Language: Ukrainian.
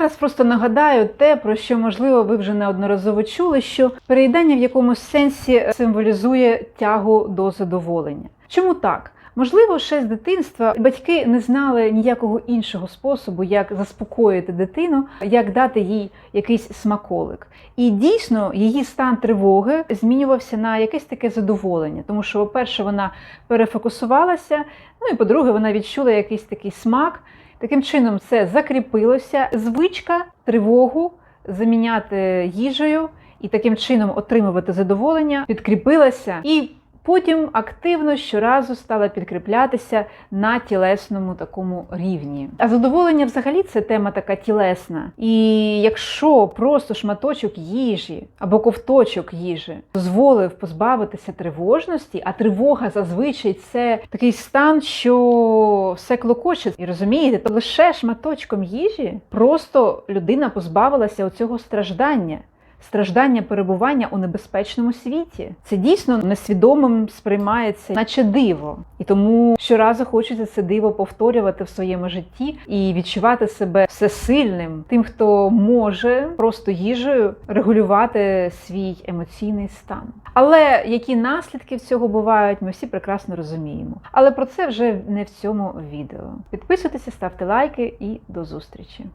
Зараз просто нагадаю те, про що можливо ви вже неодноразово чули, що переїдання в якомусь сенсі символізує тягу до задоволення. Чому так? Можливо, ще з дитинства батьки не знали ніякого іншого способу, як заспокоїти дитину, як дати їй якийсь смаколик. І дійсно її стан тривоги змінювався на якесь таке задоволення, тому що, по-перше, вона перефокусувалася, ну і по-друге, вона відчула якийсь такий смак. Таким чином, це закріпилося. Звичка, тривогу заміняти їжею і таким чином отримувати задоволення, підкріпилася і. Потім активно щоразу стала підкріплятися на тілесному такому рівні. А задоволення взагалі це тема така тілесна. І якщо просто шматочок їжі або ковточок їжі дозволив позбавитися тривожності, а тривога зазвичай це такий стан, що все клокоче. І розумієте, то лише шматочком їжі просто людина позбавилася оцього страждання страждання перебування у небезпечному світі. Це дійсно несвідомим сприймається, наче диво. І тому щоразу хочеться це диво повторювати в своєму житті і відчувати себе всесильним, тим, хто може просто їжею регулювати свій емоційний стан. Але які наслідки цього бувають, ми всі прекрасно розуміємо. Але про це вже не в цьому відео. Підписуйтеся, ставте лайки і до зустрічі!